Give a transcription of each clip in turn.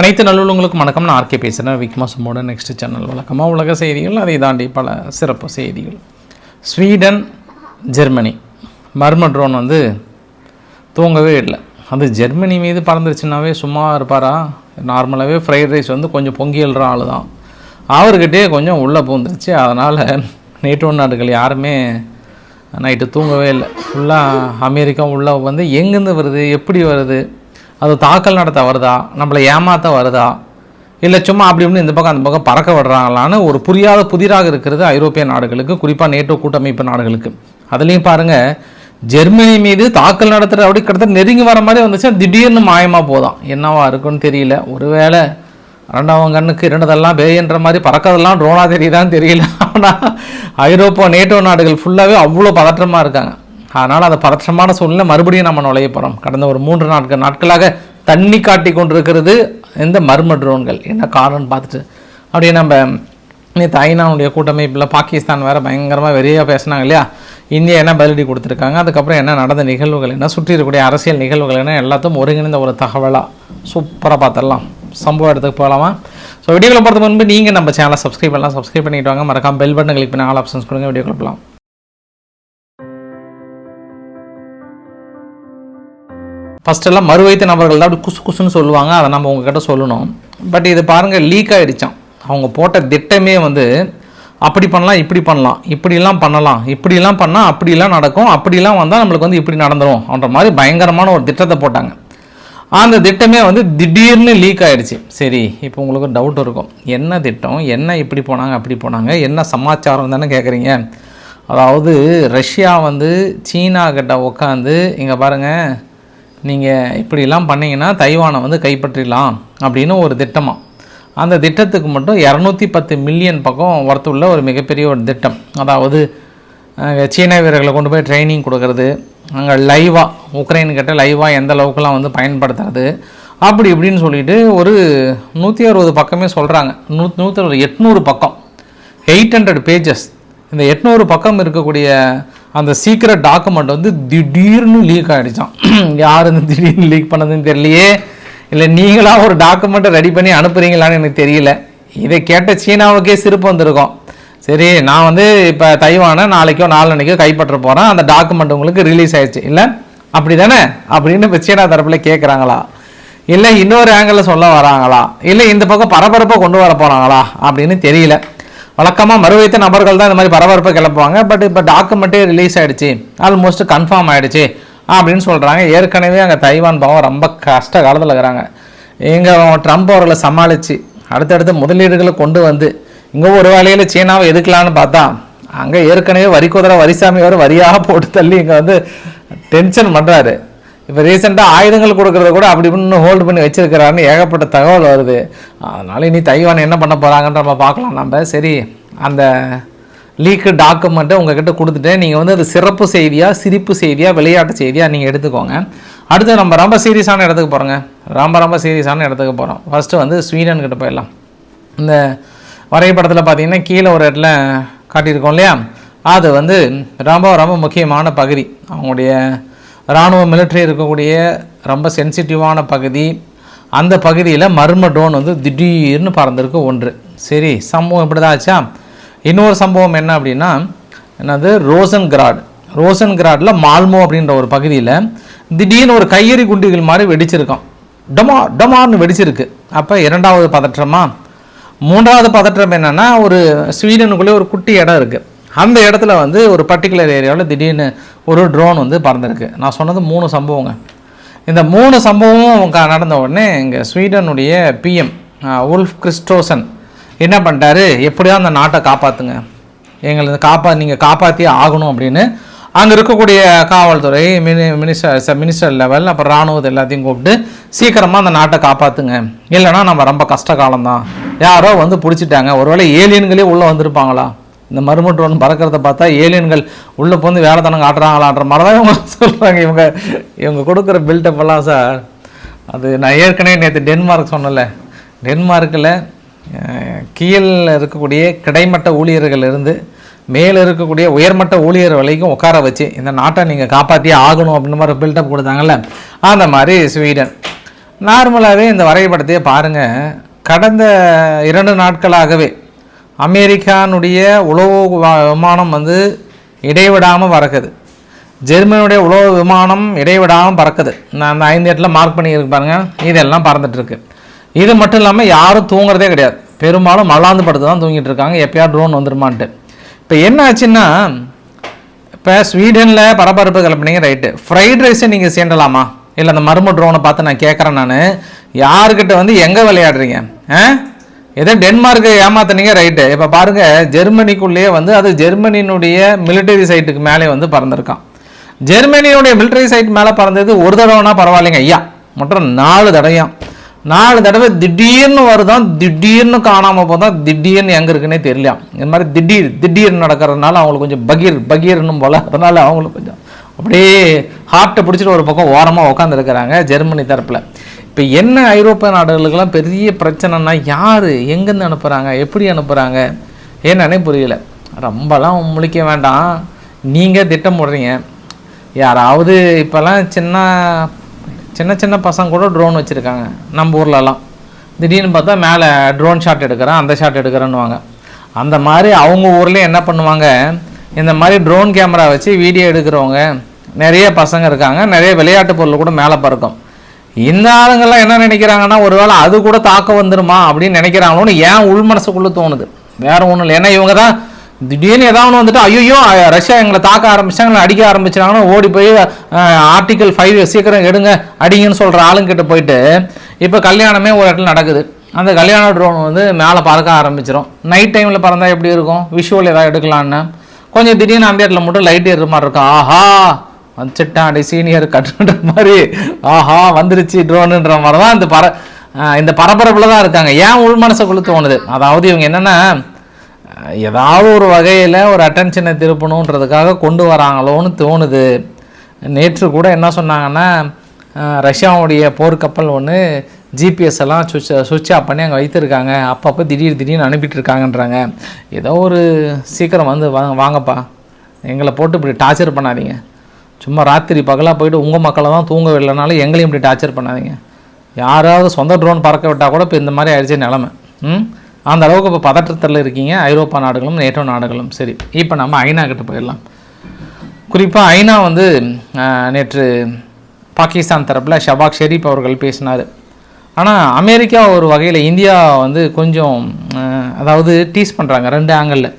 அனைத்து நல்லுள்ளங்களுக்கும் வணக்கம். நான் ஆர்கே பேசுகிறேன் விக்மாசமோட நெக்ஸ்ட் சேனல் வழக்கமாக உலக செய்திகள் அதை தாண்டி பல சிறப்பு செய்திகள். Sweden Germany. மர்ம ட்ரோன் வந்து தூங்கவே இல்லை. அது ஜெர்மனி மீது பறந்துருச்சுனாவே சும்மா இருப்பாரா? நார்மலாகவே ஃப்ரைட் ரைஸ் வந்து கொஞ்சம் பொங்கி எழுற ஆள் தான் அவர்கிட்டே கொஞ்சம் உள்ளே பூந்துருச்சு. அதனால் நேட்டோ நாடுகள் யாருமே நைட்டு தூங்கவே இல்லை. ஃபுல்லாக அமெரிக்கா உள்ளே வந்து எங்கேருந்து வருது? எப்படி வருது? அது தாக்கல் நடத்த வருதா? நம்மளை ஏமாற்ற வருதா? இல்லை சும்மா அப்படி இப்படி இந்த பக்கம் அந்த பக்கம் பறக்க விடுறாங்களான்னு ஒரு புரியாத புதிராக இருக்கிறது ஐரோப்பிய நாடுகளுக்கு குறிப்பாக நேட்டோ கூட்டமைப்பு நாடுகளுக்கு. அதுலேயும் பாருங்கள் ஜெர்மனி மீது தாக்கல் நடத்துகிற அப்படி கிட்டத்தட்ட நெருங்கி வர மாதிரி வந்துச்சுன்னா திடீர்னு மாயமாக போதான். என்னவா இருக்குன்னு தெரியல. ஒருவேளை ரெண்டாவது கண்ணுக்கு இரண்டதெல்லாம் பேயன்ற மாதிரி பறக்கிறதெல்லாம் ட்ரோனா தெரியுதான்னு தெரியல. ஆனால் ஐரோப்பா நேட்டோ நாடுகள் ஃபுல்லாகவே அவ்வளோ பதற்றமாக இருக்காங்க. அதனால் அந்த பதற்றமான சூழ்நிலை. மறுபடியும் நம்ம நுழைய போகிறோம் கடந்த ஒரு மூன்று நாட்கள் நாட்களாக தண்ணி காட்டி கொண்டிருக்கிறது இந்த மர்ம ட்ரோன்கள். என்ன காரணம்னு பார்த்துட்டு அப்படியே நம்ம நேற்று ஐநாவுடைய கூட்டமைப்பில் பாகிஸ்தான் வேறு பயங்கரமாக வெறியாக பேசினாங்க இல்லையா? இந்தியா என்ன பதிலடி கொடுத்துருக்காங்க? அதுக்கப்புறம் என்ன நடந்த நிகழ்வுகள் என்ன சுற்றி இருக்கக்கூடிய அரசியல் நிகழ்வுகள் என்ன எல்லாத்தையும் ஒருங்கிணைந்த ஒரு தகவலாக சூப்பராக பார்த்துடலாம். சம்பவ இடத்துக்கு போகலாமா? ஸோ வீடியோவில் போகிறதுக்கு முன்பு நீங்கள் நம்ம சேனலை சப்ஸ்கிரைப் பண்ணலாம். சப்ஸ்கிரைப் பண்ணிட்டு வாங்க. மறக்காம பெல் பட்டன் கிளிக் பண்ணி ஆல் ஆப்ஷன்ஸ் கொடுங்க. வீடியோ கொடுக்கலாம் ஃபஸ்ட்டெல்லாம் மறுவைத்த நபர்கள் தான் அப்படி குசு குசுன்னு சொல்லுவாங்க அதை நம்ம உங்ககிட்ட சொல்லணும். பட் இது பாருங்கள் லீக் ஆகிடுச்சான் அவங்க போட்ட திட்டமே வந்து அப்படி பண்ணலாம் இப்படி பண்ணலாம் இப்படிலாம் பண்ணலாம் இப்படிலாம் பண்ணால் அப்படிலாம் நடக்கும் அப்படிலாம் வந்தால் நம்மளுக்கு வந்து இப்படி நடந்துடும் அப்படின்ற மாதிரி பயங்கரமான ஒரு திட்டத்தை போட்டாங்க. அந்த திட்டமே வந்து திடீர்னு லீக் ஆகிடுச்சு சரி இப்போ உங்களுக்கு டவுட் இருக்கும். என்ன திட்டம்? என்ன இப்படி போனாங்க அப்படி போனாங்க? என்ன சமாச்சாரம் தானே கேட்குறீங்க அதாவது ரஷ்யா வந்து சீனா கிட்ட உட்காந்து இங்கே பாருங்கள் நீங்கள் இப்படிலாம் பண்ணிங்கன்னா தைவானை வந்து கைப்பற்றிடலாம் அப்படின்னு ஒரு திட்டமாக அந்த திட்டத்துக்கு மட்டும் இரநூத்தி பத்து மில்லியன் பக்கம் ஒர்த்துள்ள ஒரு மிகப்பெரிய ஒரு திட்டம். அதாவது சீன வீரர்களை கொண்டு போய் ட்ரைனிங் கொடுக்கறது அங்கே லைவாக உக்ரைன் கிட்ட லைவாக எந்த அளவுக்குலாம் வந்து பயன்படுத்துறது அப்படி இப்படின்னு சொல்லிட்டு ஒரு நூற்றி அறுபது பக்கமே சொல்கிறாங்க நூ நூற்றி அறுபது எட்நூறு பக்கம். எயிட் ஹண்ட்ரட் பேஜஸ் இந்த எட்நூறு பக்கம் இருக்கக்கூடிய அந்த சீக்கிரட் டாக்குமெண்ட் வந்து திடீர்னு லீக் ஆகிடுச்சான் யார் இந்த திடீர்னு லீக் பண்ணதுன்னு தெரியலையே. இல்லை நீங்களாக ஒரு டாக்குமெண்ட்டை ரெடி பண்ணி அனுப்புறீங்களான்னு எனக்கு தெரியல. இதை கேட்ட சீனாவுக்கே சிறப்பு வந்திருக்கும். சரி நான் வந்து இப்போ தைவானை நாளைக்கோ நாளன்னைக்கோ கைப்பற்ற போகிறேன் அந்த டாக்குமெண்ட் உங்களுக்கு ரிலீஸ் ஆயிடுச்சு. இல்லை? அப்படி தானே அப்படின்னு இப்போ சீனா தரப்பில் கேட்குறாங்களா இல்லை இன்னொரு ஆங்கிளில் சொல்ல வராங்களா? இல்லை இந்த பக்கம் பரபரப்பாக கொண்டு வர போகிறாங்களா அப்படின்னு தெரியல. வழக்கமாக மறுவைத்த நபர்கள் தான் இந்த மாதிரி பரபரப்பை கிளப்புவாங்க. பட் இப்போ டாக்குமெண்ட்டே ரிலீஸ் ஆகிடுச்சு ஆல்மோஸ்ட் கன்ஃபார்ம் ஆகிடுச்சு அப்படின்னு சொல்கிறாங்க ஏற்கனவே அங்கே தைவான் பாவம் ரொம்ப கஷ்ட காலத்தில் இருக்கிறாங்க. இங்கே ட்ரம்ப் அவர்களை சமாளித்து அடுத்தடுத்த முதலீடுகளை கொண்டு வந்து இங்கே ஒரு வேலையில் சீனாவை எதுக்கலான்னு பார்த்தா அங்கே ஏற்கனவே வரி குதிரை வரிசாமி வரியாக போட்டு தள்ளி இங்கே வந்து டென்ஷன் பண்ணுறாரு இப்போ ரீசெண்டாக ஆயுதங்கள் கொடுக்கறத கூட அப்படி இப்படின்னு ஹோல்டு பண்ணி வச்சிருக்கிறாருன்னு ஏகப்பட்ட தகவல் வருது. அதனால் இனி தைவான் என்ன பண்ண போகிறாங்கன்ற நம்ம பார்க்கலாம். நம்ம சரி அந்த லீக்கு டாக்குமெண்ட்டை உங்ககிட்ட கொடுத்துட்டு நீங்கள் வந்து அது சிறப்பு செய்தியாக சிரிப்பு செய்தியாக விளையாட்டு செய்தியாக நீங்கள் எடுத்துக்கோங்க. அடுத்து நம்ம ரொம்ப சீரியஸான இடத்துக்கு போகிறோங்க ரொம்ப ரொம்ப சீரியஸான இடத்துக்கு போகிறோம் ஃபஸ்ட்டு வந்து ஸ்வீடன் கிட்ட போயிடலாம். இந்த வரைபடத்தில் பார்த்தீங்கன்னா கீழே ஒரு இடத்துல காட்டியிருக்கோம் இல்லையா? அது வந்து ரொம்ப ரொம்ப முக்கியமான பகுதி. அவங்களுடைய இராணுவ மிலிட்ரி இருக்கக்கூடிய ரொம்ப சென்சிட்டிவான பகுதி. அந்த பகுதியில் மர்ம ட்ரோன் வந்து திடீர்னு பறந்துருக்கு ஒன்று. சரி சம்பவம் இப்படி தான் ஆச்சா? இன்னொரு சம்பவம் என்ன அப்படின்னா என்னது? Roshan grad Roshan cradle Malmo அப்படின்ற ஒரு பகுதியில் திடீர்னு ஒரு கையெறி குண்டுகள் மாதிரி வெடிச்சிருக்கான் டமா டமார்னு வெடிச்சிருக்கு. அப்போ இரண்டாவது பதற்றமா? மூன்றாவது பதற்றம் என்னென்னா ஒரு ஸ்வீடனுக்குள்ளே ஒரு குட்டி இடம் இருக்குது அந்த இடத்துல வந்து ஒரு பர்டிகுலர் ஏரியாவில் திடீர்னு ஒரு ட்ரோன் வந்து பறந்துருக்கு. நான் சொன்னது மூணு சம்பவங்க. இந்த மூணு சம்பவமும் க- நடந்த உடனே இங்கே ஸ்வீடனுடைய பிஎம் உல்ஃப் கிறிஸ்டோசன் என்ன பண்ணிட்டாரு? எப்படியோ அந்த நாட்டை காப்பாற்றுங்க எங்களை காப்பா நீங்கள் காப்பாற்றியே ஆகணும் அப்படின்னு அங்கே இருக்கக்கூடிய காவல்துறை மினி மினிஸ்டர் மினிஸ்டர் லெவல் அப்புறம் இராணுவத்தை எல்லாத்தையும் கூப்பிட்டு சீக்கிரமாக அந்த நாட்டை காப்பாற்றுங்க இல்லைன்னா நம்ம ரொம்ப கஷ்ட காலம்தான். யாரோ வந்து பிடிச்சிட்டாங்க. ஒருவேளை ஏலியன்களே உள்ளே வந்திருப்பாங்களா? இந்த மர்ம ட்ரோன் பறக்கிறத பார்த்தா ஏலியன்கள் உள்ளே போந்து வேலைத்தனம் ஆட்டுறாங்களான்ற மாதிரி தான் இவங்க சொல்கிறாங்க இவங்க இவங்க கொடுக்குற பில்டப் எல்லாம் சார் அது நான் ஏற்கனவே நேற்று டென்மார்க் சொன்னல டென்மார்க்கில் கீழில் இருக்கக்கூடிய கிடைமட்ட ஊழியர்கள் இருந்து மேலே இருக்கக்கூடிய உயர்மட்ட ஊழியர் வரைக்கும் உட்கார வச்சு இந்த நாட்டை நீங்கள் காப்பாற்றியே ஆகணும் அப்படின்ற மாதிரி பில்டப் கொடுத்தாங்கல்ல. அந்த மாதிரி ஸ்வீடன். நார்மலாகவே இந்த வரைபடத்தையே பாருங்கள் கடந்த இரண்டு நாட்களாகவே அமெரிக்கானுடைய உளவு விமானம் வந்து இடைவிடாமல் பறக்குது. ஜெர்மனியுடைய உளவு விமானம் இடைவிடாமல் பறக்குது. நான் அந்த ஐந்து இடத்துல மார்க் பண்ணியிருக்கு பாருங்கள் இதெல்லாம் பறந்துட்டுருக்கு இது மட்டும் இல்லாமல் யாரும் தூங்குறதே கிடையாது. பெரும்பாலும் மல்லாந்து படுத்து தான் தூங்கிட்டு இருக்காங்க. எப்பயா ட்ரோன் வந்துருமான்ட்டு. இப்போ என்ன ஆச்சுன்னா இப்போ ஸ்வீடனில் பரபரப்பு கிளப்பினீங்க ரைட்டு ஃப்ரைட் ரைஸை நீங்கள் சேர்ந்தலாமா இல்லை அந்த மர்ம ட்ரோனை பார்த்து நான் கேட்குறேன் நான். யாருக்கிட்ட வந்து எங்கே விளையாடுறீங்க? ஆ? எதோ டென்மார்க்கை ஏமாத்துனீங்க? ரைட்டு இப்போ பாருங்கள் ஜெர்மனிக்குள்ளேயே வந்து அது ஜெர்மனியினுடைய மிலிட்டரி சைட்டுக்கு மேலே வந்து பறந்துருக்கான் ஜெர்மனியுடைய மிலிட்டரி சைட் மேலே பறந்தது ஒரு தடவைனா பரவாயில்லைங்க. ஐயா மற்றும் நாலு தடவையும். நாலு தடவை திடீர்னு வருதான் திடீர்னு காணாமல் போதான் திடீர்னு எங்கே இருக்குன்னே தெரியலையாம். இந்த மாதிரி திடீர் திடீர்னு நடக்கிறதுனால அவங்களுக்கு கொஞ்சம் பகீர் பகீர்னும் போல. அதனால அவங்களுக்கு கொஞ்சம் அப்படியே ஹார்ட்டை பிடிச்சிட்டு ஒரு பக்கம் ஓரமாக உட்காந்துருக்கிறாங்க ஜெர்மனி தரப்பில். இப்போ என்ன ஐரோப்பிய நாடுகளுக்கெல்லாம் பெரிய பிரச்சனைனா யார்? எங்கேருந்து அனுப்புகிறாங்க எப்படி அனுப்புகிறாங்க என்னன்னே புரியல. ரொம்பலாம் முழிக்க வேண்டாம். நீங்கள் திட்டம் போடுறீங்க. யாராவது இப்போல்லாம் சின்ன சின்ன சின்ன பசங்க கூட ட்ரோன் வச்சுருக்காங்க. நம்ம ஊர்லலாம். திடீர்னு பார்த்தா மேலே ட்ரோன் ஷாட் எடுக்கிறேன் அந்த ஷாட் எடுக்கிறேன்னுவாங்க. அந்த மாதிரி அவங்க ஊர்லேயே என்ன பண்ணுவாங்க? இந்த மாதிரி ட்ரோன் கேமரா வச்சு வீடியோ எடுக்கிறவங்க நிறைய பசங்க இருக்காங்க. நிறைய விளையாட்டு பொருள் கூட மேலே பறக்கும். இந்த ஆளுங்கள்லாம் என்ன நினைக்கிறாங்கன்னா ஒருவேளை அது கூட தாக்க வந்துருமா அப்படின்னு நினைக்கிறாங்களோன்னு ஏன் உள் மனசுக்குள்ளே தோணுது. வேற ஒன்றும் இல்லை. ஏன்னா இவங்க தான் திடீர்னு ஏதாவது வந்துட்டு ஐயோ ரஷ்யா எங்களை தாக்க ஆரம்பிச்சாங்க அடிக்க ஆரம்பிச்சாங்கன்னா ஓடி போய் ஆர்டிக்கல் ஃபைவ் சீக்கிரம் எடுங்க அடிங்கன்னு சொல்கிற ஆளுங்கிட்ட போயிட்டு இப்போ கல்யாணமே ஒரு இடத்துல நடக்குது. அந்த கல்யாண ட்ரோன் வந்து மேலே பறக்க ஆரம்பிச்சிடும் நைட் டைமில் பறந்தால் எப்படி இருக்கும்? விஷுவல் ஏதாவது எடுக்கலான்னு. கொஞ்சம் திடீர்னு அந்த இடத்துல மட்டும் லைட் ஏறுற மாதிரி இருக்கும். ஆஹா! வந்துட்டான் அடி சீனியர் கட்டுன்ற மாதிரி ஆஹா வந்துருச்சு ட்ரோனுன்ற மாதிரி தான் இந்த பர இந்த பரபரப்பில் தான் இருக்காங்க. ஏன் உள் மனசுக்குள்ள தோணுது? அதாவது இவங்க என்னென்னா ஏதாவது ஒரு வகையில் ஒரு அட்டென்ஷனை திருப்பணுன்றதுக்காக கொண்டு வராங்களோன்னு தோணுது. நேற்று கூட என்ன சொன்னாங்கன்னா ரஷ்யாவுடைய போர்க்கப்பல் ஒன்று ஜிபிஎஸ் எல்லாம் சுவிட்ச் சுவிட்ச் ஆஃப் பண்ணி அங்கே வைத்திருக்காங்க. அப்பப்போ திடீர் திடீர்னு அனுப்பிட்டு இருக்காங்கன்றாங்க ஏதோ ஒரு சீக்கிரம் வந்து வாங்க வாங்கப்பா. எங்களை போட்டு இப்படி டார்ச்சர் பண்ணாதீங்க. சும்மா ராத்திரி பகலாக போயிட்டு உங்கள் மக்களை தான் தூங்க விடலனாலும் எங்களையும் இப்படி டார்ச்சர் பண்ணாதீங்க. யாராவது சொந்த ட்ரோன் பறக்க விட்டால் கூட இப்போ இந்த மாதிரி ஆயிடுச்சு நிலமை. ம்? அந்த அளவுக்கு இப்போ பதற்றத்தில் இருக்கீங்க. ஐரோப்பா நாடுகளும் நேட்டோ நாடுகளும். சரி இப்போ நம்ம ஐநா கிட்ட போயிடலாம். குறிப்பாக ஐநா வந்து நேற்று பாகிஸ்தான் தரப்பில் ஷபாக் ஷெரீப் அவர்கள் பேசினார். ஆனால் அமெரிக்கா ஒரு வகையில் இந்தியா வந்து கொஞ்சம் அதாவது டீஸ் பண்ணுறாங்க ரெண்டு ஆங்கிளில்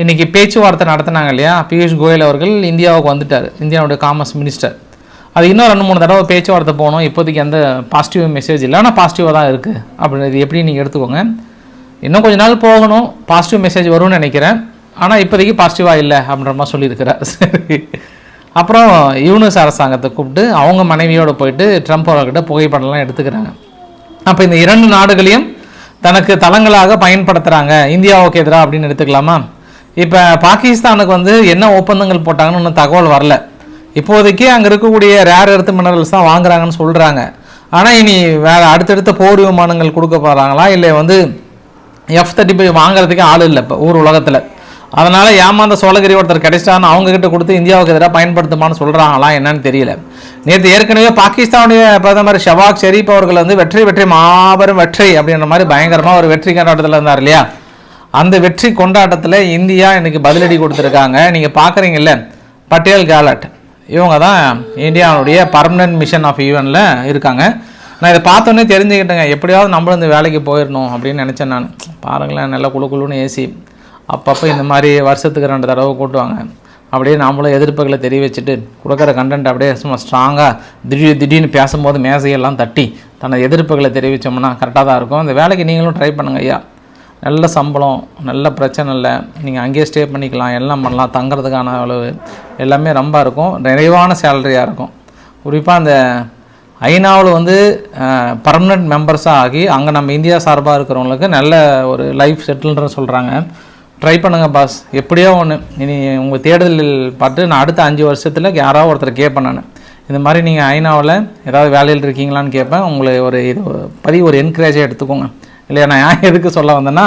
இன்றைக்கி பேச்சுவார்த்தை நடத்தினாங்க இல்லையா? பியூஷ் கோயல் அவர்கள் இந்தியாவுக்கு வந்துட்டார். இந்தியாவுடைய காமர்ஸ் மினிஸ்டர். அது இன்னும் ரெண்டு மூணு தடவை பேச்சுவார்த்தை போகணும். இப்போதைக்கு எந்த பாசிட்டிவ் மெசேஜ் இல்லை. ஆனால் பாசிட்டிவாக தான் இருக்குது அப்படின்றது எப்படி நீங்கள் எடுத்துக்கோங்க. இன்னும் கொஞ்ச நாள் போகணும். பாசிட்டிவ் மெசேஜ் வரும்னு நினைக்கிறேன். ஆனால் இப்போதைக்கு பாசிட்டிவாக இல்லை அப்படின்ற மாதிரி சொல்லியிருக்கிறார். சரி. அப்புறம் யூனிஸ் அரசாங்கத்தை கூப்பிட்டு அவங்க மனைவியோடு போயிட்டு ட்ரம்ப் அவர்கிட்ட புகைப்படம்லாம் எடுத்துக்கிறாங்க. அப்போ இந்த இரண்டு நாடுகளையும் தனக்கு தளங்களாக பயன்படுத்துகிறாங்க இந்தியாவுக்கு எதிராக அப்படின்னு எடுத்துக்கலாமா? இப்போ பாகிஸ்தானுக்கு வந்து என்ன ஒப்பந்தங்கள் போட்டாங்கன்னு ஒன்றும் தகவல் வரல. இப்போதைக்கு அங்கே இருக்கக்கூடிய ரேர் எர்த்து மினரல்ஸ் தான் வாங்குறாங்கன்னு சொல்கிறாங்க ஆனால் இனி வேறு அடுத்தடுத்த போர் விமானங்கள் கொடுக்க போகிறாங்களா இல்லை வந்து எஃப் தேர்ட்டி ஃபைவ் வாங்குறதுக்கே ஆள் இல்லை இப்போ ஊர் உலகத்தில். அதனால் ஏமாந்த சோழகிரி ஒருத்தர் கிடைச்சிட்டான்னு அவங்கக்கிட்ட கொடுத்து இந்தியாவுக்கு எதிராக பயன்படுத்துமான்னு சொல்கிறாங்களா என்னன்னு தெரியல. நேற்று ஏற்கனவே பாகிஸ்தானுடைய பிரதமர் ஷபாக் ஷெரீப் அவர்கள் வந்து வெற்றி வெற்றி மாபெரும் வெற்றி அப்படின்ற மாதிரி பயங்கரமாக ஒரு வெற்றி கண்டாட்டத்தில் இருந்தார் இல்லையா? அந்த வெற்றி கொண்டாட்டத்தில் இந்தியா இன்றைக்கி பதிலடி கொடுத்துருக்காங்க. நீங்கள் பார்க்குறீங்கல்ல பட்டேல் கேலட். இவங்க தான் இந்தியாவுடைய பர்மனன்ட் மிஷன் ஆஃப் யூஎனில் இருக்காங்க. நான் இதை பார்த்தோன்னே தெரிஞ்சுக்கிட்டேங்க. எப்படியாவது நம்மளும் இந்த வேலைக்கு போயிடணும் அப்படின்னு நினச்சேன் நான். பாருங்களேன் நல்லா குழு குழுன்னு ஏசி. அப்பப்போ இந்த மாதிரி வருஷத்துக்கு ரெண்டு தடவை கூட்டுவாங்க. அப்படியே நாமளும் எதிர்ப்புகளை தெரிவிச்சுட்டு கொடுக்குற கண்டென்ட் அப்படியே சும்மா ஸ்ட்ராங்காக திடீர் திடீர்னு பேசும்போது மேசையெல்லாம் தட்டி தனது எதிர்ப்புகளை தெரிவித்தோம்னா கரெக்டாக தான் இருக்கும். அந்த வேலைக்கு நீங்களும் ட்ரை பண்ணுங்க ஐயா. நல்ல சம்பளம் நல்ல பிரச்சனை இல்லை. நீங்கள் அங்கேயே ஸ்டே பண்ணிக்கலாம் எல்லாம் பண்ணலாம் தங்குறதுக்கான அளவு எல்லாமே ரொம்ப இருக்கும். நிறைவான சேலரியாக இருக்கும். குறிப்பாக அந்த ஐநாவில் வந்து பர்மனெண்ட் மெம்பர்ஸாக ஆகி அங்கே நம்ம இந்தியா சார்பாக இருக்கிறவங்களுக்கு நல்ல ஒரு லைஃப் செட்டில்ன்ற சொல்கிறாங்க ட்ரை பண்ணுங்கள் பாஸ் எப்படியோ ஒன்று இனி உங்கள் தேடுதலில் பார்த்து நான் அடுத்த அஞ்சு வருஷத்தில் யாராவது ஒருத்தர் கேட்பேன் நான் இந்த மாதிரி நீங்கள் ஐநாவில் ஏதாவது வேலையில் இருக்கீங்களான்னு கேட்பேன் உங்களை ஒரு இது பதிவு ஒரு என்கரேஜாக எடுத்துக்கோங்க. இல்லையா நான் ஏன் எதுக்கு சொல்ல வந்தேன்னா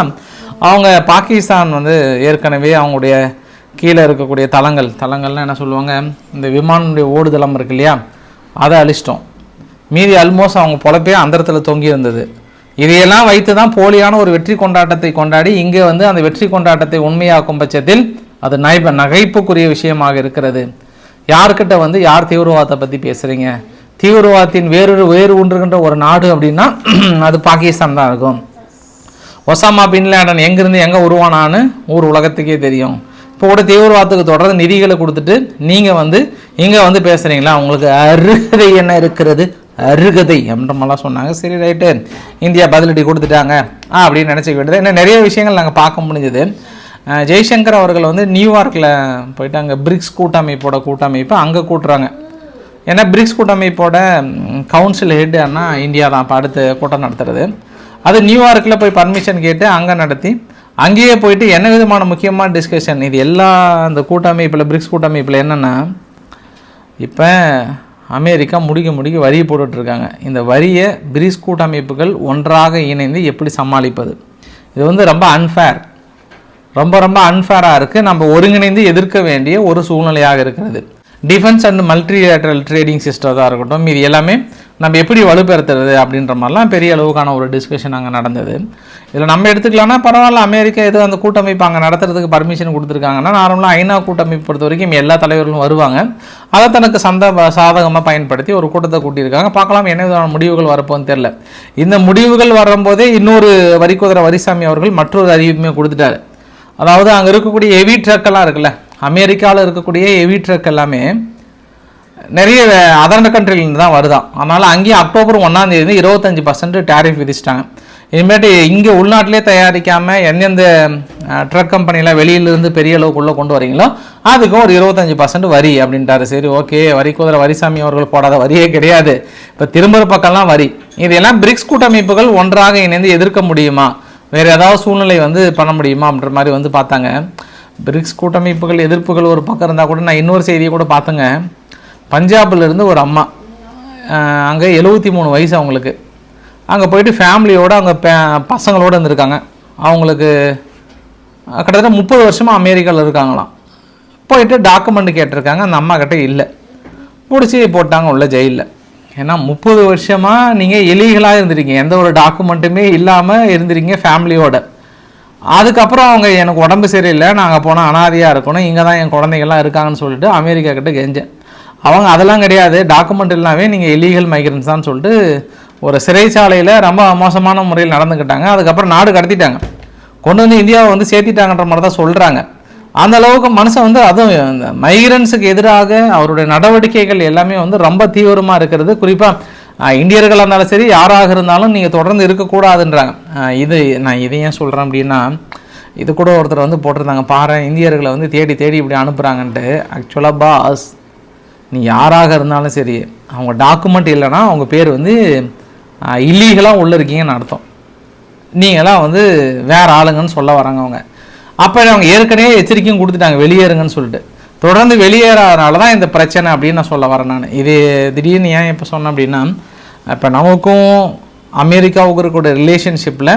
அவங்க பாகிஸ்தான் வந்து ஏற்கனவே அவங்களுடைய கீழே இருக்கக்கூடிய தளங்கள் தளங்கள்லாம் என்ன சொல்லுவாங்க இந்த விமானனுடைய ஓடுதளம் இருக்கு இல்லையா அதை அழிச்சிட்டோம். மீதி ஆல்மோஸ்ட் அவங்க பொழப்பே அந்தரத்தில் தொங்கி இருந்தது. இதையெல்லாம் வைத்து தான் போலியான ஒரு வெற்றி கொண்டாட்டத்தை கொண்டாடி இங்கே வந்து அந்த வெற்றி கொண்டாட்டத்தை உண்மையாக்கும் பட்சத்தில் அது நைப நகைப்புக்குரிய விஷயமாக இருக்கிறது. யார்கிட்ட வந்து யார் தீவிரவாதத்தை பற்றி பேசுகிறீங்க தீவிரவாதத்தின் வேறு வேறு ஒன்றுகின்ற ஒரு நாடு அப்படின்னா அது பாகிஸ்தான் தான் இருக்கும். ஒசாமா பின் எங்கேருந்து எங்கே உருவானான்னு ஊர் உலகத்துக்கே தெரியும். இப்போ கூட தீவிரவாதத்துக்கு தொடர்ந்து நிதிகளை கொடுத்துட்டு நீங்கள் வந்து இங்கே வந்து பேசுகிறீங்களா உங்களுக்கு அருகதை என்ன இருக்கிறது? அருகதை அப்படின்ற மாதிரிலாம் சொன்னாங்க. சரி ரைட்டு. இந்தியா பதிலடி கொடுத்துட்டாங்க. ஆ அப்படின்னு நினச்சிக்க வேண்டியது இன்னும் நிறைய விஷயங்கள் நாங்கள் பார்க்க முடிஞ்சது. ஜெய்சங்கர் அவர்கள் வந்து நியூயார்க்கில் போயிட்டு அங்கே பிரிக்ஸ் கூட்டமைப்போட கூட்டமைப்பு அங்கே கூட்டுறாங்க. ஏன்னா பிரிக்ஸ் கூட்டமைப்போட கவுன்சில் ஹெட் ஆனால் இந்தியா தான். இப்போ அடுத்து கூட்டம் நடத்துறது. அது நியூயார்க்கில் போய் பர்மிஷன் கேட்டு அங்கே நடத்தி அங்கேயே போயிட்டு என்ன விதமான முக்கியமான டிஸ்கஷன் இது எல்லா அந்த கூட்டமைப்பில் பிரிக்ஸ் கூட்டமைப்பில் என்னென்னா இப்போ அமெரிக்கா முடிக்க முடிக்க வரி போட்டுட்ருக்காங்க. இந்த வரியை பிரிக்ஸ் கூட்டமைப்புகள் ஒன்றாக இணைந்து எப்படி சமாளிப்பது? இது வந்து ரொம்ப அன்ஃபேர் ரொம்ப ரொம்ப அன்ஃபேராக இருக்குது நம்ம ஒருங்கிணைந்து எதிர்க்க வேண்டிய ஒரு சூழ்நிலையாக இருக்கிறது. டிஃபென்ஸ் அண்ட் மல்டிலேட்டரல் ட்ரேடிங் சிஸ்டமாக இருக்கட்டும். இது எல்லாமே நம்ம எப்படி வலுப்பெறுத்துறது அப்படின்ற மாதிரிலாம் பெரிய அளவுக்கான ஒரு டிஸ்கஷன் அங்கே நடந்தது. இதில் நம்ம எடுத்துக்கலாம்னா பரவாயில்ல அமெரிக்கா எது அந்த கூட்டமைப்பு அங்கே நடத்துறதுக்கு பர்மிஷன் கொடுத்துருக்காங்கன்னா நார்மலாக ஐநா கூட்டமைப்பு பொறுத்த வரைக்கும் எல்லா தலைவர்களும் வருவாங்க. அதை தனக்கு சந்த சாதகமாக பயன்படுத்தி ஒரு கூட்டத்தை கூட்டியிருக்காங்க. பார்க்கலாம் என்ன விதமான முடிவுகள் வரப்போன்னு தெரில இந்த முடிவுகள் வரும்போதே இன்னொரு வரிக்குதிரை வரிசாமி அவர்கள் மற்றொரு அறிவிப்புமே கொடுத்துட்டாரு. அதாவது அங்கே இருக்கக்கூடிய ஹெவி ட்ரக்கெல்லாம் இருக்குல்ல அமெரிக்காவில் இருக்கக்கூடிய ஹெவி ட்ரக் எல்லாமே நிறைய அதர் கண்ட்ரிலேருந்து தான் வருதான் அதனால் அங்கேயும் அக்டோபர் ஒன்றாந்தேதி இருபத்தஞ்சி பர்சன்ட் டேரிஃப் விதிச்சிட்டாங்க. இனிமேட்டு இங்கே உள்நாட்டிலே தயாரிக்காமல் எந்தெந்த ட்ரக் கம்பெனிலாம் வெளியிலேருந்து பெரிய அளவுக்குள்ளே கொண்டு வரீங்களோ அதுக்கும் ஒரு இருபத்தஞ்சி பர்சன்ட் வரி அப்படின்ட்டாரு. சரி ஓகே வரி குதிரை வரிசாமி அவர்கள் போடாத வரியே கிடையாது. இப்போ திரும்புற பக்கம்லாம் வரி. இதெல்லாம் பிரிக்ஸ் கூட்டமைப்புகள் ஒன்றாக இணைந்து எதிர்க்க முடியுமா? வேறு ஏதாவது சூழ்நிலை வந்து பண்ண முடியுமா அப்படின்ற மாதிரி வந்து பார்த்தாங்க. பிரிக்ஸ் கூட்டமைப்புகள் எதிர்ப்புகள் ஒரு பக்கம் இருந்தால் கூட நான் இன்னொரு செய்தியை கூட பார்த்தேங்க. பஞ்சாபிலிருந்து ஒரு அம்மா அங்கே எழுபத்தி மூணு வயசு அவங்களுக்கு. அங்கே போயிட்டு ஃபேமிலியோடு அவங்க பே பசங்களோடு இருந்திருக்காங்க. அவங்களுக்கு கிட்டத்தட்ட முப்பது வருஷமாக அமெரிக்காவில் இருக்காங்களாம். போயிட்டு டாக்குமெண்ட் கேட்டிருக்காங்க அந்த அம்மா கிட்டே இல்லை. பிடிச்சி போட்டாங்க உள்ள ஜெயிலில். ஏன்னா முப்பது வருஷமாக நீங்கள் எலிகளாக இருந்திருக்கீங்க. எந்த ஒரு டாக்குமெண்ட்டுமே இல்லாமல் இருந்திருக்கீங்க ஃபேமிலியோட அதுக்கப்புறம் அவங்க எனக்கு உடம்பு சரியில்லை நாங்கள் போனால் அனாதையாக இருக்கணும் இங்கே தான் என் குழந்தைங்கள்லாம் இருக்காங்கன்னு சொல்லிட்டு அமெரிக்கா கிட்ட கெஞ்சேன். அவங்க அதெல்லாம் கிடையாது டாக்குமெண்ட் இல்லாமே நீங்கள் இல்லீகல் மைக்ரன்ஸ் தான் சொல்லிட்டு ஒரு சிறைச்சாலையில் ரொம்ப மோசமான முறையில் நடந்துக்கிட்டாங்க. அதுக்கப்புறம் நாடு கடத்திட்டாங்க. கொண்டு வந்து இந்தியாவை வந்து சேர்த்திட்டாங்கன்ற மாதிரி தான் சொல்கிறாங்க அந்த அளவுக்கு மனுஷன் வந்து அதுவும் இந்த மைக்ரன்ஸுக்கு எதிராக அவருடைய நடவடிக்கைகள் எல்லாமே வந்து ரொம்ப தீவிரமாக இருக்கிறது. குறிப்பாக இந்தியர்களாக இருந்தாலும் சரி யாராக இருந்தாலும் நீங்கள் தொடர்ந்து இருக்கக்கூடாதுன்றாங்க. இது நான் இதை ஏன் சொல்கிறேன் அப்படின்னா இது கூட ஒருத்தர் வந்து போட்டிருந்தாங்க. பாரு இந்தியர்களை வந்து தேடி தேடி இப்படி அனுப்புகிறாங்கன்ட்டு ஆக்சுவலாக பாஸ் நீ யாராக இருந்தாலும் சரி அவங்க டாக்குமெண்ட் இல்லைன்னா அவங்க பேர் வந்து இல்லீகலாக உள்ளே இருக்கீங்கன்னு அர்த்தம். நீங்களாம் வந்து வேறு ஆளுங்கன்னு சொல்ல வராங்க அவங்க. அப்போ அவங்க ஏற்கனவே எச்சரிக்கையும் கொடுத்துட்டாங்க வெளியேறுங்கன்னு சொல்லிட்டு. தொடர்ந்து வெளியேறாதனால தான் இந்த பிரச்சனை அப்படின்னு நான் சொல்ல வரேன் நான். இது திடீர்னு ஏன் இப்போ சொன்னேன் அப்படின்னா இப்போ நமக்கும் அமெரிக்காவுக்கு இருக்கக்கூடிய ரிலேஷன்ஷிப்பில்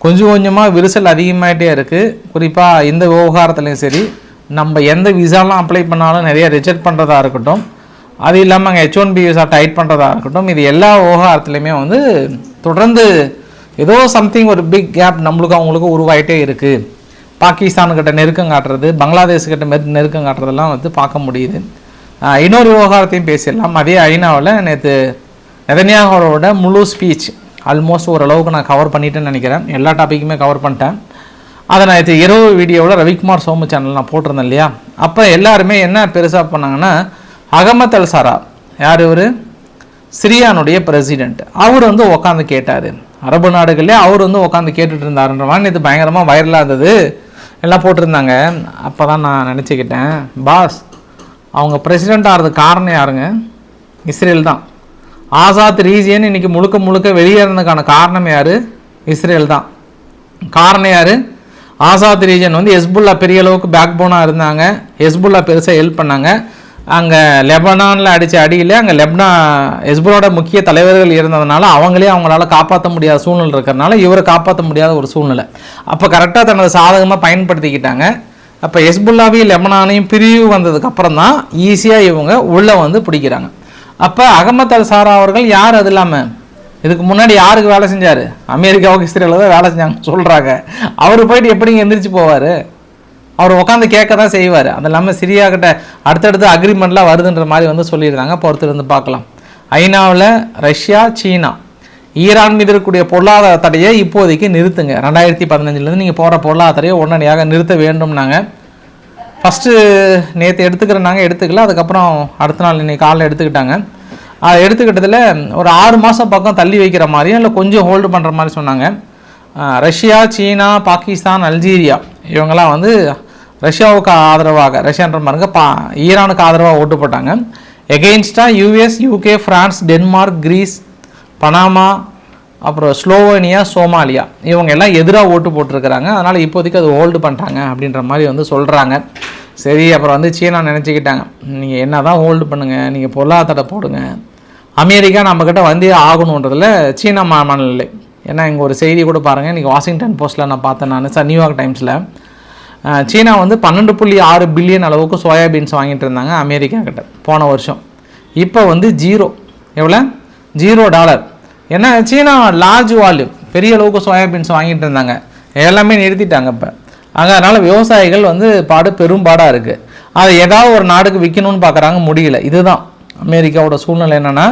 கொஞ்சம் கொஞ்சமாக விரிசல் அதிகமாகிட்டே இருக்குது குறிப்பாக இந்த விவகாரத்துலேயும் சரி நம்ம எந்த விசாலாம் அப்ளை பண்ணாலும் நிறைய ரிஜெக்ட் பண்ணுறதா இருக்கட்டும் அது இல்லாமல் அங்கே H one B visa tight பண்ணுறதா இருக்கட்டும் இது எல்லா விவகாரத்துலையுமே வந்து தொடர்ந்து ஏதோ சம்திங் ஒரு பிக் கேப் நம்மளுக்கும் அவங்களுக்கும் உருவாகிட்டே இருக்குது பாகிஸ்தானுக்கிட்ட நெருக்கம் காட்டுறது பங்களாதேஷ்கிட்ட மெரு நெருக்கம் காட்டுறதெல்லாம் வந்து பார்க்க முடியுது. இன்னொரு விவகாரத்தையும் பேசிடலாம். அதே ஐநாவில் நேற்று நெதன்யாகோட முழு ஸ்பீச் ஆல்மோஸ்ட் ஓரளவுக்கு நான் கவர் பண்ணிட்டேன்னு நினைக்கிறேன். எல்லா டாப்பிக்குமே கவர் பண்ணிட்டேன். அதை நான் நேற்று இரவு வீடியோவில் ரவிக்குமார் சோமு சேனல் நான் போட்டிருந்தேன் இல்லையா? அப்போ எல்லாருமே என்ன பெருசாக பண்ணாங்கன்னா அகமத் அல் சாரா யார் இவர்? சிரியானுடைய பிரசிடெண்ட் அவர் வந்து உட்காந்து கேட்டார். அரபு நாடுகளே அவர் வந்து உட்காந்து கேட்டுட்டு இருந்தாருன்ற மாதிரி இது பயங்கரமாக வைரலாக இருந்தது. எல்லாம் போட்டிருந்தாங்க. அப்போ தான் நான் நினச்சிக்கிட்டேன் பாஸ் அவங்க பிரசிடெண்ட் ஆகிறதுக்கு காரணம் யாருங்க? இஸ்ரேல் தான். ஆசாத் ரீஜியன் இன்னைக்கு முழுக்க முழுக்க வெளியேறதுக்கான காரணம் யார்? இஸ்ரேல் தான். காரணம் யார்? ஆசாத் ரீஜன் வந்து ஹெஸ்புல்லா பெரிய அளவுக்கு பேக் போனாக இருந்தாங்க. ஹெஸ்புல்லா பெருசாக ஹெல்ப் பண்ணாங்க. அங்கே லெபனானில் அடித்த அடியில் அங்கே லெப்னா ஹெஸ்புல்லோட முக்கிய தலைவர்கள் இருந்ததுனால அவங்களே அவங்களால காப்பாற்ற முடியாத சூழ்நிலை இருக்கிறனால இவரை காப்பாற்ற முடியாத ஒரு சூழ்நிலை. அப்போ கரெக்டாக தனது சாதகமாக பயன்படுத்திக்கிட்டாங்க. அப்போ ஹெஸ்புல்லாவையும் லெபனானையும் பிரிவு வந்ததுக்கப்புறம் தான் ஈஸியாக இவங்க உள்ளே வந்து பிடிக்கிறாங்க. அப்போ அகமத் அல் சாரா அவர்கள் யார் அது இல்லாமல் இதுக்கு முன்னாடி யாருக்கு வேலை செஞ்சார்? அமெரிக்காவுக்கு இஸ்ரேலில் தான் வேலை செஞ்சாங்க சொல்கிறாங்க அவர் போயிட்டு எப்படிங்க எந்திரிச்சு போவார்? அவர் உட்காந்து கேட்க தான் செய்வார். அது இல்லாமல் சிரியாக்கிட்ட அடுத்தடுத்து அக்ரிமெண்ட்லாம் வருதுன்ற மாதிரி வந்து சொல்லியிருக்காங்க. பொறுத்து வந்து பார்க்கலாம். ஐநாவில் ரஷ்யா சீனா. ஈரான் மீது இருக்கக்கூடிய பொருளாதார தடையை இப்போதைக்கு நிறுத்துங்க. ரெண்டாயிரத்தி பதினஞ்சுலேருந்து நீங்கள் போகிற பொருளாதார தடையை உடனடியாக நிறுத்த வேண்டும்னாங்க. ஃபஸ்ட்டு நேற்று எடுத்துக்கிறனாங்க எடுத்துக்கல. அதுக்கப்புறம் அடுத்த நாள் இன்றைக்கி காலைல எடுத்துக்கிட்டாங்க. அதை எடுத்துக்கிட்டதில் ஒரு ஆறு மாதம் பக்கம் தள்ளி வைக்கிற மாதிரியும் இல்லை கொஞ்சம் ஹோல்டு பண்ணுற மாதிரி சொன்னாங்க. ரஷ்யா சீனா பாகிஸ்தான் அல்ஜீரியா இவங்கெல்லாம் வந்து ரஷ்யாவுக்கு ஆதரவாக ரஷ்யான்ற பாருங்க பா ஈரானுக்கு ஆதரவாக ஓட்டு போட்டாங்க. எகெயின்ஸ்டாக US UK France Denmark Greece Panama அப்புறம் ஸ்லோவேனியா சோமாலியா இவங்க எல்லாம் எதிராக ஓட்டு போட்டிருக்கிறாங்க. அதனால் இப்போதைக்கு அது ஹோல்டு பண்ணிட்டாங்க அப்படின்ற மாதிரி வந்து சொல்கிறாங்க சரி அப்புறம் வந்து சீனா நினச்சிக்கிட்டாங்க. நீங்கள் என்ன தான் ஹோல்டு பண்ணுங்கள் நீங்கள் பொருளாதாரத்தை போடுங்க. அமெரிக்கா நம்மக்கிட்ட வந்தே ஆகணுன்றதுல சீனா மா மனநிலை ஏன்னா இங்கே ஒரு செய்தி கூட பாருங்கள் இன்றைக்கி வாஷிங்டன் போஸ்ட்டில் நான் பார்த்தேன் நான் சார் நியூயார்க் டைம்ஸில். சீனா வந்து பன்னெண்டு புள்ளி ஆறு பில்லியன் அளவுக்கு சோயாபீன்ஸ் வாங்கிட்டு இருந்தாங்க அமெரிக்கா கிட்ட போன வருஷம். இப்போ வந்து ஜீரோ. எவ்வளோ? Zero dollar. ஏன்னா சீனா லார்ஜ் வால்யூம் பெரிய அளவுக்கு சோயாபீன்ஸ் வாங்கிட்டு இருந்தாங்க. எல்லாமே நிறுத்திட்டாங்க இப்போ. அங்கே அதனால் விவசாயிகள் வந்து பாடு பெரும்பாடாக இருக்குது அதை ஏதாவது ஒரு நாடுக்கு விற்கணும்னு பார்க்குறாங்க முடியல. இதுதான் அமெரிக்காவோட சூழ்நிலை என்னென்னா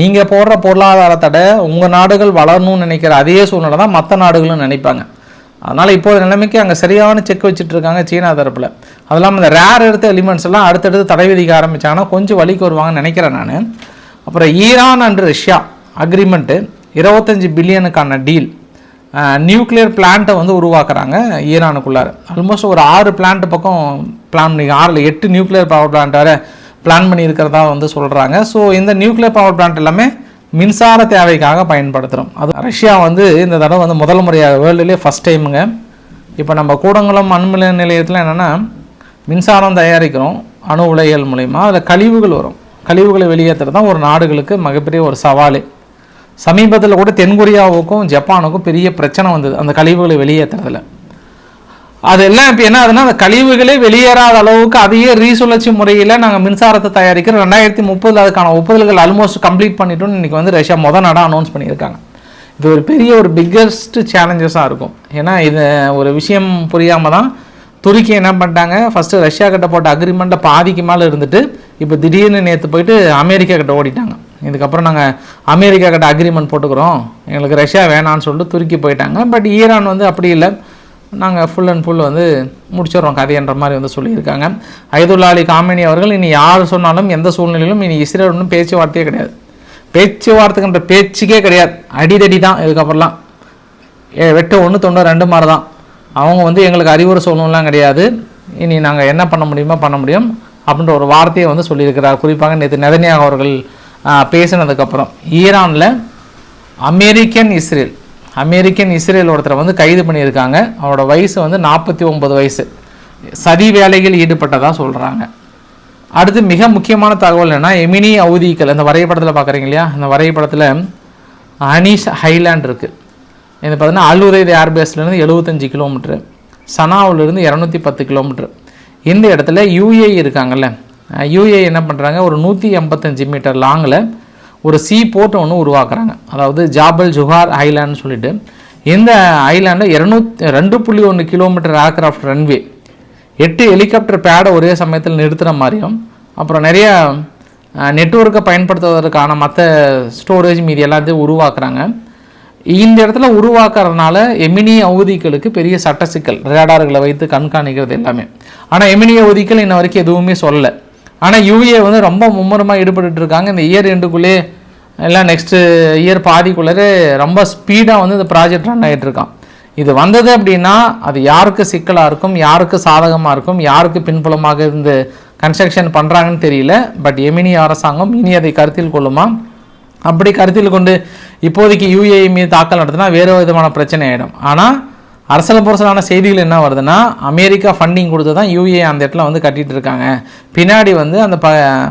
நீங்கள் போடுற பொருளாதார தடை உங்கள் நாடுகள் வளரணும்னு நினைக்கிற அதே சூழ்நிலை தான் மற்ற நாடுகளும் நினைப்பாங்க. அதனால் இப்போது நிலைமைக்கு அங்கே சரியான செக் வச்சுட்டு இருக்காங்க சீனா தரப்பில். அது இல்லாமல் இந்த ரேர் எடுத்த எலிமெண்ட்ஸ் எல்லாம் அடுத்தடுத்து தடை விதிக்க ஆரம்பிச்சாங்கன்னா கொஞ்சம் வழிக்கு வருவாங்கன்னு நினைக்கிறேன் நான். அப்புறம் ஈரான் அண்ட் ரஷ்யா அக்ரிமெண்ட்டு இருபத்தஞ்சி பில்லியனுக்கான டீல் நியூக்ளியர் பிளான்ட்டை வந்து உருவாக்குறாங்க ஈரானுக்குள்ளார. ஆல்மோஸ்ட் ஒரு ஆறு பிளான்ட் பக்கம் பிளான் பண்ணி ஆறில் எட்டு நியூக்ளியர் பவர் பிளான்ட் வரை பிளான் பண்ணியிருக்கிறதா வந்து சொல்கிறாங்க ஸோ இந்த நியூக்ளியர் பவர் பிளான்ட் எல்லாமே மின்சார தேவைக்காக பயன்படுத்துகிறோம் அது ரஷ்யா வந்து இந்த தடவை வந்து முதல் முறையாக வேர்ல்டுலேயே ஃபஸ்ட் டைமுங்க இப்போ நம்ம கூடங்குளம் அணுமில நிலையத்தில் என்னென்னா மின்சாரம் தயாரிக்கிறோம் அணு உலைகள் மூலயமா. அதில் கழிவுகள் வரும். கழிவுகளை வெளியேற்றுறது தான் ஒரு நாடுகளுக்கு மிகப்பெரிய ஒரு சவாலே. சமீபத்தில் கூட தென்கொரியாவுக்கும் ஜப்பானுக்கும் பெரிய பிரச்சனை வந்தது. அந்த கழிவுகளை வெளியேற்றுறதுல அதெல்லாம் இப்போ என்ன ஆகுதுன்னா அந்த கழிவுகளே வெளியேறாத அளவுக்கு அதையே ரீசுழற்சி முறையில் நாங்கள் மின்சாரத்தை தயாரிக்கிறோம். ரெண்டாயிரத்தி முப்பதில் அதுக்கான ஒப்புதல்கள் ஆல்மோஸ்ட் கம்ப்ளீட் பண்ணிட்டோம்னு இன்றைக்கி வந்து ரஷ்யா மொதல் நாடாக அனௌன்ஸ் பண்ணியிருக்காங்க. இது ஒரு பெரிய ஒரு பிக்கஸ்ட் சேலஞ்சஸாக இருக்கும். ஏன்னா இது ஒரு விஷயம் புரியாமல் தான் துருக்கி என்ன பண்ணிட்டாங்க? ஃபஸ்ட்டு ரஷ்யா கிட்ட போட்ட அக்ரிமெண்ட்டில் பாதிக்கு மேலே இருந்துட்டு இப்போ திடீர்னு நேற்று போயிட்டு அமெரிக்கா கிட்ட ஓடிட்டாங்க. இதுக்கப்புறம் நாங்கள் அமெரிக்கா கிட்ட அக்ரிமெண்ட் போட்டுக்கிறோம். எங்களுக்கு ரஷ்யா வேணான்னு சொல்லிட்டு துருக்கி போயிட்டாங்க. பட் ஈரான் வந்து அப்படி இல்லை. நாங்கள் ஃபுல் அண்ட் ஃபுல் வந்து முடிச்சிடுறோம் கதைன்ற மாதிரி வந்து சொல்லியிருக்காங்க. ஐதுல்லா அலி காமினி அவர்கள் இனி யார் சொன்னாலும் எந்த சூழ்நிலையிலும் இனி இஸ்ரேல் ஒன்றும் பேச்சுவார்த்தையே கிடையாது. பேச்சுவார்த்தைன்ற பேச்சுக்கே கிடையாது. அடிதடி தான் இதுக்கப்புறம்லாம். ஏ வெட்டு ஒன்று தொண்ணூறு ரெண்டு மாதிரி தான் அவங்க வந்து எங்களுக்கு அறிவுரை சொல்லணும்லாம் கிடையாது. இனி நாங்கள் என்ன பண்ண முடியுமோ பண்ண முடியும் அப்படின்ற ஒரு வார்த்தையை வந்து சொல்லியிருக்கிறார். குறிப்பாக நேற்று நெதன்யாக அவர்கள் பேசினதுக்கப்புறம். ஈரானில் அமெரிக்கன் இஸ்ரேல் அமெரிக்கன் இஸ்ரேல் ஒருத்தரை வந்து கைது பண்ணியிருக்காங்க. அவரோட வயசு வந்து நாற்பத்தி ஒன்பது வயசு. சதி வேலையில் ஈடுபட்டதாக சொல்கிறாங்க அடுத்து மிக முக்கியமான தகவல் என்னன்னா எமினி அவுதிகள் இந்த வரைபடத்தில் பார்க்குறீங்க இல்லையா? அந்த வரைபடத்தில் அனீஷ் ஹைலாண்ட் இருக்குது இது பார்த்தீங்கன்னா அல்உதைத் ஏர்பேஸ்லேருந்து எழுபத்தஞ்சு கிலோமீட்ரு சனாவிலிருந்து இரநூத்தி பத்து கிலோமீட்ரு இந்த இடத்துல யூஏ இருக்காங்கல்ல யூஏ என்ன பண்ணுறாங்க ஒரு நூற்றி எண்பத்தஞ்சு மீட்டர் லாங்கில் ஒரு சீ போர்ட் ஒன்று உருவாக்குறாங்க. அதாவது ஜாபல் ஜுஹார் ஐலாண்ட்னு சொல்லிட்டு. இந்த ஐலாண்டில் இரநூத்தி ரெண்டு புள்ளி ஒன்று கிலோமீட்டர் ஏர்க்ராஃப்ட் ரன்வே எட்டு ஹெலிகாப்டர் பேடை ஒரே சமயத்தில் நிறுத்துகிற மாதிரியும் அப்புறம் நிறைய நெட்ஒர்க்கை பயன்படுத்துவதற்கான மற்ற ஸ்டோரேஜ் மீதி எல்லாத்தையும் உருவாக்குறாங்க. இந்த இடத்துல உருவாக்குறதுனால எமினி அவதிகளுக்கு பெரிய சட்ட சிக்கல் ரேடார்களை வைத்து கண்காணிக்கிறது எல்லாமே. ஆனால் எமினி அவதிகள் இன்ன வரைக்கும் எதுவுமே சொல்லலை. ஆனால் யூஏ வந்து ரொம்ப மும்முரமாக ஈடுபட்டு இருக்காங்க. இந்த இயர் எண்டுக்குள்ளே எல்லாம் நெக்ஸ்ட்டு இயர் பாதிக்குள்ளே ரொம்ப ஸ்பீடாக வந்து இந்த ப்ராஜெக்ட் ரன் ஆகிட்டுருக்கான் இது வந்தது அப்படின்னா அது யாருக்கு சிக்கலாக இருக்கும் யாருக்கு சாதகமாக இருக்கும் யாருக்கு பின்புலமாக இருந்து கன்ஸ்ட்ரக்ஷன் பண்ணுறாங்கன்னு தெரியல. பட் எமினி அரசாங்கம் இனி அதை கருத்தில் கொள்ளுமா? அப்படி கருத்தில் கொண்டு இப்போதைக்கு யூஏஇ மீது தாக்கல் நடத்தினா வேறு விதமான பிரச்சனை ஆகிடும் ஆனால் அரசியல் புரசலான செய்திகள் என்ன வருதுன்னா அமெரிக்கா ஃபண்டிங் கொடுத்து தான் யூஏ அந்த இடத்துல வந்து கட்டிகிட்டு இருக்காங்க. பின்னாடி வந்து அந்த ப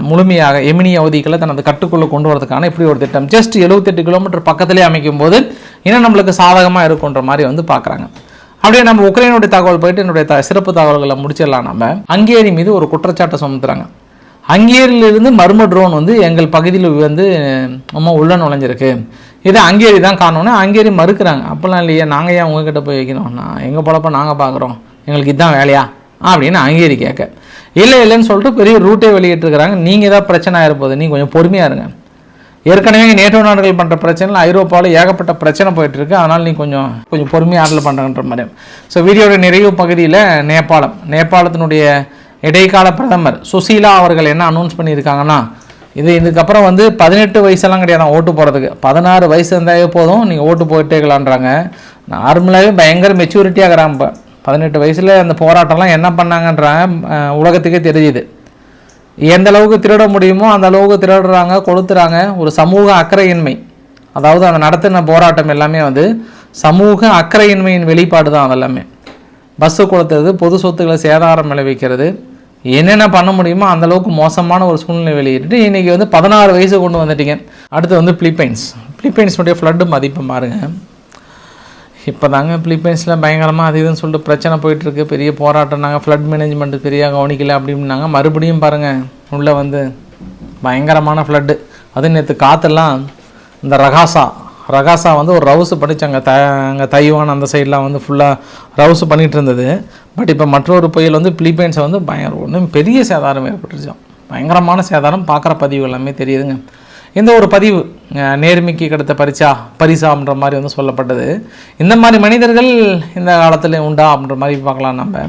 முழுமையாக எமினி அவதிகளை தனது கட்டுக்குள்ளே கொண்டு வரதுக்கான இப்படி ஒரு திட்டம். ஜஸ்ட் எழுபத்தெட்டு கிலோமீட்டர் பக்கத்திலே அமைக்கும் போது இன்னும் நம்மளுக்கு சாதகமாக இருக்குன்ற மாதிரி வந்து பார்க்குறாங்க. அப்படியே நம்ம உக்ரைனுடைய தகவல் போயிட்டு என்னுடைய த சிறப்பு தகவல்களை முடிச்சிடலாம் நம்ம. ஹங்கேரி மீது ஒரு குற்றச்சாட்டை சுமத்துறாங்க. ஹங்கேரியிலிருந்து மர்ம ட்ரோன் வந்து எங்கள் பகுதியில் வந்து நம்ம உள்ள நுழைஞ்சிருக்கு. இதை அங்கேரி தான் காரணம்னு அங்கேரி மறுக்கிறாங்க. அப்போல்லாம் இல்லையே நாங்கள் ஏன் உங்ககிட்ட போய் வைக்கணும்? நான் எங்கள் பொழப்ப நாங்கள் பார்க்குறோம். எங்களுக்கு இதுதான் வேலையா? அப்படின்னு அங்கேரி கேட்க. இல்லை இல்லைன்னு சொல்லிட்டு பெரிய ரூட்டே வெளியிட்டிருக்கிறாங்க. நீங்கள் ஏதாவது பிரச்சனை ஆகிருப்போது நீங்கள் கொஞ்சம் பொறுமையாக இருங்க. ஏற்கனவே நேட்டோ நாடுகள் பண்ணுற பிரச்சனையில் ஐரோப்பாவில் ஏகப்பட்ட பிரச்சனை போயிட்டுருக்கு. அதனால் நீ கொஞ்சம் கொஞ்சம் பொறுமையாக ஆடல் பண்ணுறன்ற மாதிரி. ஸோ வீடியோட நிறைவு பகுதியில் நேபாளம். நேபாளத்தினுடைய இடைக்கால பிரதமர் சுசீலா அவர்கள் என்ன அனௌன்ஸ் பண்ணியிருக்காங்கன்னா இது இதுக்கப்புறம் வந்து பதினெட்டு வயசெல்லாம் கிடையாது. ஓட்டு போகிறதுக்கு பதினாறு வயசு இருந்தாலே போதும். நீங்கள் ஓட்டு போயிட்டேக்கலான்றாங்க நார்மலாகவே பயங்கர மெச்சூரிட்டியாக இருக்கிறாங்க இப்போ. பதினெட்டு வயசில் அந்த போராட்டம்லாம் என்ன பண்ணாங்கன்றாங்க உலகத்துக்கே தெரியுது எந்த அளவுக்கு திருட முடியுமோ அந்த அளவுக்கு திருடுறாங்க கொளுத்துறாங்க. ஒரு சமூக அக்கறையின்மை. அதாவது அந்த நடத்தின போராட்டம் எல்லாமே வந்து சமூக அக்கறையின்மையின் வெளிப்பாடு தான் அதெல்லாமே. பஸ்ஸு கொளுத்துறது பொது சொத்துக்களை சேதாரம் விளைவிக்கிறது. என்னென்ன பண்ண முடியுமோ அந்த அளவுக்கு மோசமான ஒரு சூழ்நிலை வெளியிட்டு இன்றைக்கி வந்து பதினாறு வயசு கொண்டு வந்துட்டீங்க. அடுத்து வந்து பிலிப்பைன்ஸ் பிலிப்பைன்ஸுடைய ஃப்ளட்டு மதிப்பு பாருங்கள் இப்போ தாங்க பிலிப்பைன்ஸில் பயங்கரமாக அது இதுன்னு சொல்லிட்டு பிரச்சனை போயிட்டுருக்கு. பெரிய போராட்டம் நாங்கள் ஃப்ளட் மேனேஜ்மெண்ட் பெரிய கவனிக்கல அப்படின்னாங்க. மறுபடியும் பாருங்கள் உள்ளே வந்து பயங்கரமான ஃப்ளட்டு அது நேற்று காற்றெல்லாம் இந்த ரகாசா ரகாசா வந்து ஒரு ரவுஸ் படித்தாங்க த அங்கே தைவான் அந்த சைட்லாம் வந்து ஃபுல்லாக ரவுஸ் பண்ணிகிட்டு இருந்தது. பட் இப்போ மற்றொரு புயல் வந்து பிலிப்பைன்ஸை வந்து பயங்கர ஒன்றும் பெரிய சேதாரம் ஏற்பட்டுருச்சோம் பயங்கரமான சேதாரம் பார்க்குற பதிவு எல்லாமே தெரியுதுங்க. இந்த ஒரு பதிவு நேர்மைக்கு கிடைத்த பரிசா பரிசான்ற மாதிரி வந்து சொல்லப்பட்டது. இந்த மாதிரி மனிதர்கள் இந்த காலத்தில் உண்டா அப்படின்ற மாதிரி பார்க்கலாம் நம்ம.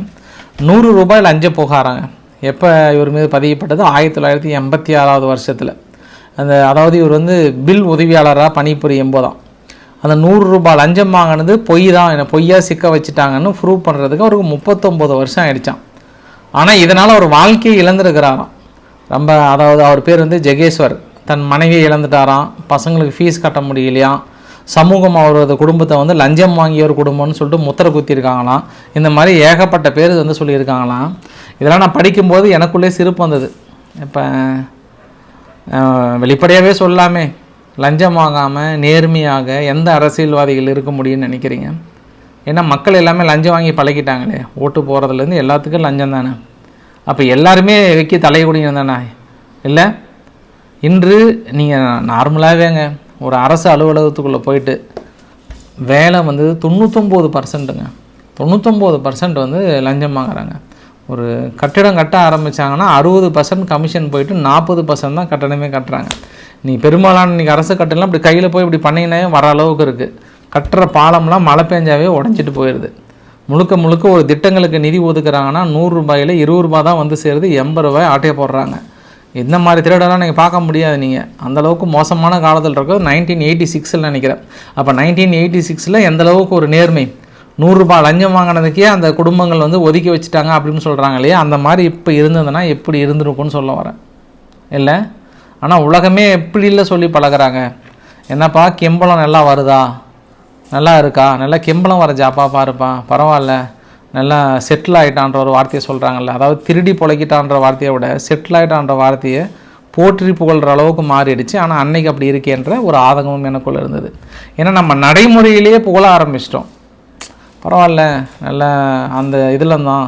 நூறு ரூபாயில் லஞ்ச புகாராங்க. எப்போ இவர் மீது பதியப்பட்டது? ஆயிரத்தி தொள்ளாயிரத்தி எண்பத்தி ஆறாவது வருஷத்தில். அந்த அதாவது இவர் வந்து பில் உதவியாளராக பணிபுரியும் போதாம் அந்த நூறு ரூபாய் லஞ்சம் வாங்கினது பொய் தான் என்னை பொய்யா சிக்க வச்சுட்டாங்கன்னு ப்ரூவ் பண்ணுறதுக்கு அவருக்கு முப்பத்தொம்போது வருஷம் ஆயிடுச்சான் ஆனால் இதனால் அவர் வாழ்க்கையை இழந்திருக்கிறாராம். ரொம்ப அதாவது அவர் பேர் வந்து ஜெகேஸ்வர். தன் மனைவியை இழந்துட்டாராம். பசங்களுக்கு ஃபீஸ் கட்ட முடியலையாம் சமூகம் அவரது குடும்பத்தை வந்து லஞ்சம் வாங்கிய ஒரு குடும்பம்னு சொல்லிட்டு முத்திர குத்திருக்காங்களாம் இந்த மாதிரி ஏகப்பட்ட பேர் வந்து சொல்லியிருக்காங்களாம். இதெல்லாம் நான் படிக்கும்போது எனக்குள்ளே சிரிப்பு வந்தது. இப்போ வெளிப்படையாகவே சொல்லாமே லஞ்சம் வாங்காமல் நேர்மையாக எந்த அரசியல்வாதிகள் இருக்க முடியும்னு நினைக்கிறீங்க? ஏன்னா மக்கள் எல்லாமே லஞ்சம் வாங்கி பழகிட்டாங்களே ஓட்டு போகிறதுலேருந்து எல்லாத்துக்கும் லஞ்சம் தானே. அப்போ எல்லாருமே வைக்க தலைகுடிங்க தானே? இல்லை? இன்று நீங்கள் நார்மலாகவேங்க ஒரு அரசு அலுவலகத்துக்குள்ளே போயிட்டு வேலை வந்து தொண்ணூத்தொம்பது பர்சன்ட்டுங்க தொண்ணூத்தொம்பது பர்சன்ட் வந்து லஞ்சம் வாங்குறாங்க. ஒரு கட்டிடம் கட்ட ஆரம்பித்தாங்கன்னா அறுபது பர்சன்ட் கமிஷன் போயிட்டு நாற்பது பர்சன்ட் தான் கட்டணமே கட்டுறாங்க. நீ பெரும்பாலான இன்றைக்கி அரசு கட்டணம் இப்படி கையில் போய் இப்படி பண்ணிங்கனே வர அளவுக்கு இருக்குது கட்டுற பாலம்லாம் மழை பெஞ்சாவே உடஞ்சிட்டு போயிடுது முழுக்க முழுக்க ஒரு திட்டங்களுக்கு நிதி ஒதுக்குறாங்கன்னா நூறுரூபாயில் இருபது ரூபா தான் வந்து சேருது எண்பது ரூபாய் ஆட்டையை போடுறாங்க. இந்த மாதிரி திருடெல்லாம் நீங்கள் பார்க்க முடியாது நீங்கள் அந்த அளவுக்கு மோசமான காலத்தில் இருக்க நைன்டீன் எயிட்டி சிக்ஸில் நினைக்கிறேன். அப்போ நைன்டீன் எயிட்டி சிக்ஸில் எந்தளவுக்கு ஒரு நேர்மை? நூறுரூபா லஞ்சம் வாங்கினதுக்கே அந்த குடும்பங்கள் வந்து ஒதுக்கி வச்சுட்டாங்க அப்படின்னு சொல்கிறாங்க இல்லையா? அந்த மாதிரி இப்போ இருந்ததுன்னா எப்படி இருந்திருக்கும்னு சொல்ல வரேன். இல்லை? ஆனால் உலகமே எப்படி இல்லை சொல்லி பழகுறாங்க. என்னப்பா கெம்பளம் நல்லா வருதா? நல்லா இருக்கா? நல்லா கெம்பளம் வர ஜாப்பா பாருப்பா. பரவாயில்ல. நல்லா செட்டில் ஆகிட்டான்ற ஒரு வார்த்தையை சொல்கிறாங்கல்ல அதாவது திருடி பொழைக்கிட்டான்ற வார்த்தையை விட செட்டில் ஆகிட்டான்ற வார்த்தையை போற்றி புகழ்கிற அளவுக்கு மாறிடுச்சு. ஆனால் அன்னைக்கு அப்படி இருக்கேன்ற ஒரு ஆதங்கமும் எனக்குள்ளே இருந்தது. ஏன்னா நம்ம நடைமுறையிலேயே புகழ ஆரம்பிச்சிட்டோம். பரவாயில்ல நல்லா அந்த இதில் தான்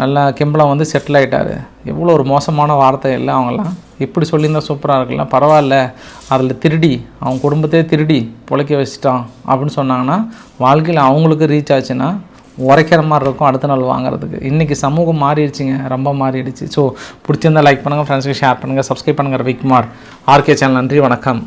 நல்லா கிம்பளம் வந்து செட்டில் ஆகிட்டார் எவ்வளோ ஒரு மோசமான வார்த்தை இல்லை அவங்களாம் இப்படி சொல்லியிருந்தால் சூப்பராக இருக்குல்ல பரவாயில்ல அதில் திருடி அவங்க குடும்பத்தையே திருடி பிழைக்க வச்சுட்டான் அப்படின்னு சொன்னாங்கன்னா வாழ்க்கையில் அவங்களுக்கு ரீச் ஆச்சுன்னா உரைக்கிற மாதிரி இருக்கும் அடுத்த நாள் வாங்குறதுக்கு. இன்றைக்கி சமூகம் மாறிடுச்சுங்க. ரொம்ப மாறிடுச்சு. ஸோ பிடிச்சிருந்தா லைக் பண்ணுங்கள் ஃப்ரெண்ட்ஸுக்கு ஷேர் பண்ணுங்கள் சப்ஸ்கிரைப் பண்ணுங்கள் ரவிக்குமார் ஆர்கே சேனல் நன்றி வணக்கம்.